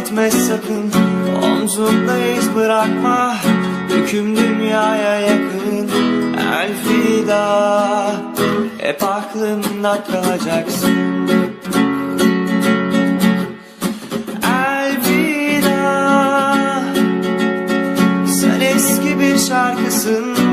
etmez sakın. Omzumda iz bırakma. Hüküm dünyaya yakın. Elfida Hep aklımda kalacaksın. Elfida Sen eski bir şarkısın